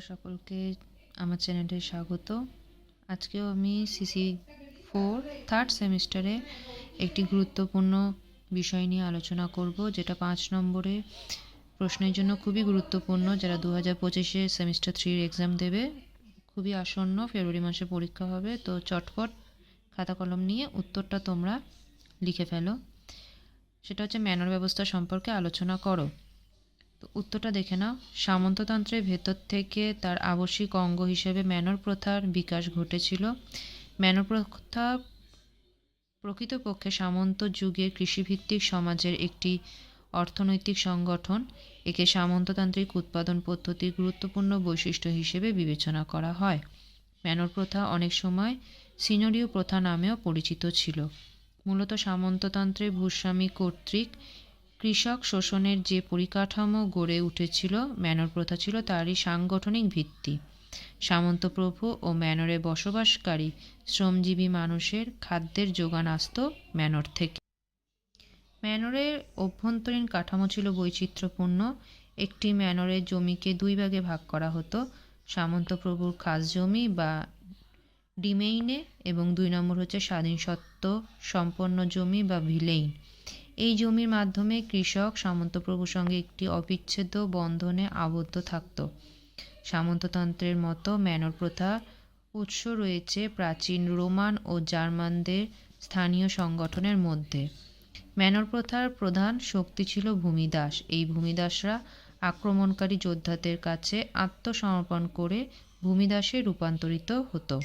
নমস্কার সকলকে আমার চ্যানেলে স্বাগত। আজকেও আমি সিসি ফোর থার্ড সেমিস্টারে একটি গুরুত্বপূর্ণ বিষয় নিয়ে আলোচনা করব, যেটা পাঁচ নম্বরে প্রশ্নের জন্য খুবই গুরুত্বপূর্ণ, যারা দু হাজার পঁচিশে সেমিস্টার থ্রির এক্সাম দেবে। খুবই আসন্ন, ফেব্রুয়ারি মাসে পরীক্ষা হবে, তো চটপট খাতা কলম নিয়ে উত্তরটা তোমরা লিখে ফেলো। সেটা হচ্ছে ম্যানর ব্যবস্থা সম্পর্কে আলোচনা করো। উত্তরটা দেখে নাও। সামন্ততন্ত্রের ভেতর থেকে তার আবশ্যিক অঙ্গ হিসেবে ম্যানর প্রথার বিকাশ ঘটেছিল। ম্যানর প্রথা প্রকৃতপক্ষে সামন্ত যুগে কৃষিভিত্তিক সমাজের একটি অর্থনৈতিক সংগঠন। একে সামন্ততান্ত্রিক উৎপাদন পদ্ধতির গুরুত্বপূর্ণ বৈশিষ্ট্য হিসেবে বিবেচনা করা হয়। ম্যানর প্রথা অনেক সময় সিনরীয় প্রথা নামেও পরিচিত ছিল। মূলত সামন্ততন্ত্রের ভূস্বামী কর্তৃক কৃষক শোষণের যে পরিকাঠামো গড়ে উঠেছিল, ম্যানর প্রথা ছিল তারই সাংগঠনিক ভিত্তি। সামন্তপ্রভু ও ম্যানরে বসবাসকারী শ্রমজীবী মানুষের খাদ্যের যোগান আসত ম্যানর থেকে। ম্যানরের অভ্যন্তরীণ কাঠামো ছিল বৈচিত্র্যপূর্ণ। একটি ম্যানরের জমিকে দুই ভাগে ভাগ করা হতো সামন্তপ্রভুর খাস জমি বা ডিমেইনে এবং দুই নম্বর হচ্ছে স্বাধীন সত্ত্ব সম্পন্ন জমি বা ভিলেইন। এই জমির মাধ্যমে কৃষক সামন্তপ্রভুর সঙ্গে একটি অবিচ্ছেদ্য বন্ধনে আবদ্ধ থাকত। সামন্ততন্ত্রের মতো ম্যানর প্রথা উৎস রয়েছে প্রাচীন রোমান ও জার্মানদের স্থানীয় সংগঠনের মধ্যে। ম্যানর প্রথার প্রধান শক্তি ছিল ভূমিদাস। এই ভূমিদাসরা আক্রমণকারী যোদ্ধাদের কাছে আত্মসমর্পণ করে ভূমিদাসে রূপান্তরিত হতো।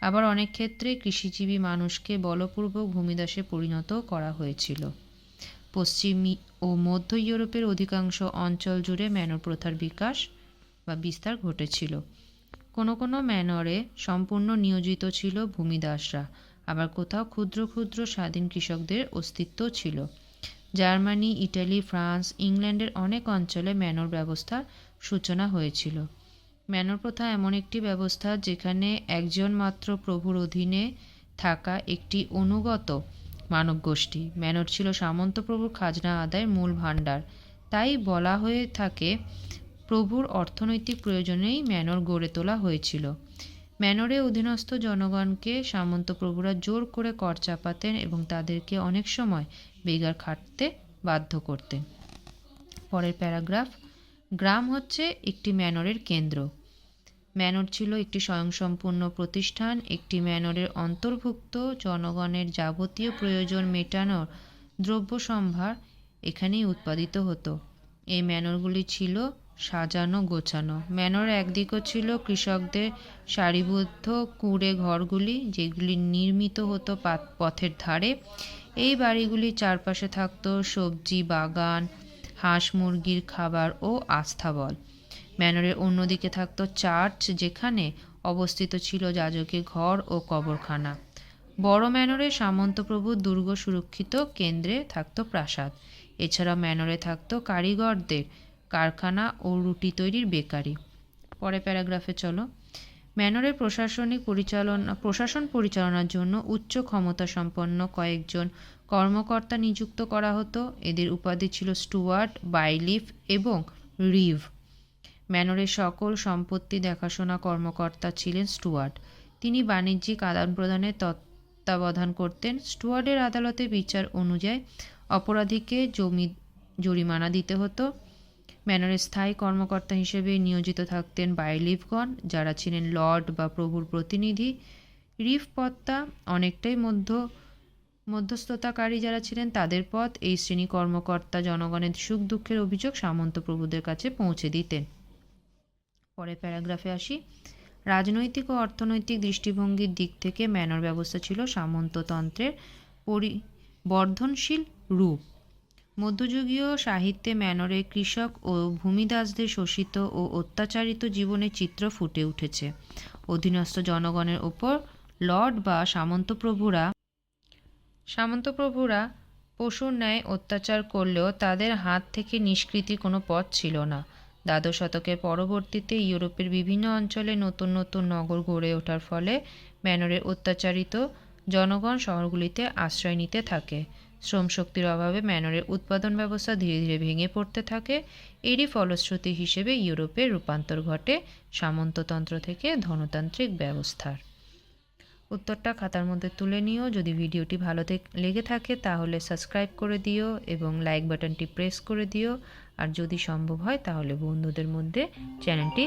আবার অনেক ক্ষেত্রে কৃষিজীবী মানুষকে বলপূর্বক ভূমিদাসে পরিণত করা হয়েছিল। পশ্চিম ও মধ্য ইউরোপের অধিকাংশ অঞ্চল জুড়ে ম্যানর প্রথার বিকাশ বা বিস্তার ঘটেছিল। কোনো কোনো ম্যানরে সম্পূর্ণ নিয়োজিত ছিল ভূমিদাসরা, আবার কোথাও ক্ষুদ্র ক্ষুদ্র স্বাধীন কৃষকদের অস্তিত্ব ছিল। জার্মানি, ইটালি, ফ্রান্স, ইংল্যান্ডের অনেক অঞ্চলে ম্যানর ব্যবস্থার সূচনা হয়েছিল। ম্যানর প্রথা এমন একটি ব্যবস্থা যেখানে একজন মাত্র প্রভুর অধীনে থাকা একটি অনুগত মানব গোষ্ঠী। ম্যানর ছিল সামন্তপ্রভুর খাজনা আদায়ের মূল ভাণ্ডার। তাই বলা হয়ে থাকে, প্রভুর অর্থনৈতিক প্রয়োজনেই ম্যানর গড়ে তোলা হয়েছিল। ম্যানরে অধীনস্থ জনগণকে সামন্তপ্রভুরা জোর করে কর চাপাতেন এবং তাদেরকে অনেক সময় বেগার খাটতে বাধ্য করতেন। পরের প্যারাগ্রাফ, গ্রাম হচ্ছে একটি ম্যানরের কেন্দ্র। ম্যানর ছিল একটি স্বয়ংসম্পূর্ণ প্রতিষ্ঠান, একটি ম্যানরের অন্তর্ভুক্ত, জনগণের যাবতীয় প্রয়োজন মেটানোর দ্রব্য সম্ভার এখানেই উৎপাদিত হতো। এই ম্যানরগুলি ছিল সাজানো, গোছানো। ম্যানর একদিকও ছিল কৃষকদের সারিবদ্ধ কুঁড়ে ঘরগুলি, যেগুলি নির্মিত হতো পথের ধারে। এই বাড়িগুলির চারপাশে থাকতো সবজি, বাগান হাঁস মুরগির খাবার ও আস্থাবল ম্যানরের অন্যদিকে থাকতো চার্চ যেখানে অবস্থিত ছিল যাজকের ঘর ও কবরখানা। বড় ম্যানরে সামন্তপ্রভুর দুর্গ সুরক্ষিত কেন্দ্রে থাকত প্রাসাদ। এছাড়া ম্যানরে থাকত কারিগরদের কারখানা ও রুটি তৈরির বেকারি। পরে প্যারাগ্রাফে চলো। ম্যানরের প্রশাসনিক পরিচালনা প্রশাসন পরিচালনার জন্য উচ্চ ক্ষমতা সম্পন্ন কয়েকজন কর্মকর্তা নিযুক্ত করা হতো। এদের উপাধি ছিল স্টুয়ার্ট, বাইলিফ এবং রিভ। ম্যানরের সকল সম্পত্তি দেখাশোনা কর্মকর্তা ছিলেন স্টুয়ার্ট। তিনি বাণিজ্যিক আদান প্রদানের তত্ত্বাবধান করতেন। স্টুয়ার্টের আদালতে বিচার অনুযায়ী অপরাধীকে জমি, জরিমানা দিতে হতো। ম্যানরের স্থায়ী কর্মকর্তা হিসেবে নিয়োজিত থাকতেন বাইলিফগণ যারা ছিলেন লর্ড বা প্রভুর প্রতিনিধি। রিফ পদটা অনেকটাই মধ্য, মধ্যস্থতাকারী যারা ছিলেন, তাদের পথ এই শ্রেণি কর্মকর্তা জনগণের সুখ দুঃখের অভিযোগ সামন্ত প্রভুদের কাছে পৌঁছে দিতেন। পরে প্যারাগ্রাফে আসি। রাজনৈতিক ও অর্থনৈতিক দৃষ্টিভঙ্গির দিক থেকে ম্যানর ব্যবস্থা ছিল সামন্ততন্ত্রের পরিবর্ধনশীল রূপ। মধ্যযুগীয় সাহিত্যে ম্যানরে কৃষক ও ভূমিদাসদের শোষিত ও অত্যাচারিত জীবনের চিত্র ফুটে উঠেছে। অধীনস্থ জনগণের ওপর লর্ড বা সামন্তপ্রভুরা সামন্তপ্রভুরা পশুর ন্যায় অত্যাচার করলেও তাদের হাত থেকে নিষ্কৃতি কোনো পথ ছিল না। দ্বাদশ শতকের পরবর্তীতে ইউরোপের বিভিন্ন অঞ্চলে নতুন নতুন নগর গড়ে ওঠার ফলে ম্যানরের অত্যাচারিত জনগণ শহরগুলিতে আশ্রয় নিতে থাকে। শ্রমশক্তির অভাবে ম্যানরের উৎপাদন ব্যবস্থা ধীরে ধীরে ভেঙে পড়তে থাকে। এরই ফলশ্রুতি হিসেবে ইউরোপের রূপান্তর ঘটে সামন্ততন্ত্র থেকে ধনতান্ত্রিক ব্যবস্থার। উত্তরটা খাতার মধ্যে তুলে নিও। যদি ভিডিওটি ভালো লেগে থাকে তাহলে সাবস্ক্রাইব করে দিও এবং লাইক বাটনটি প্রেস করে দিও। আর যদি সম্ভব হয় তাহলে বন্ধুদের মধ্যে চ্যানেলটি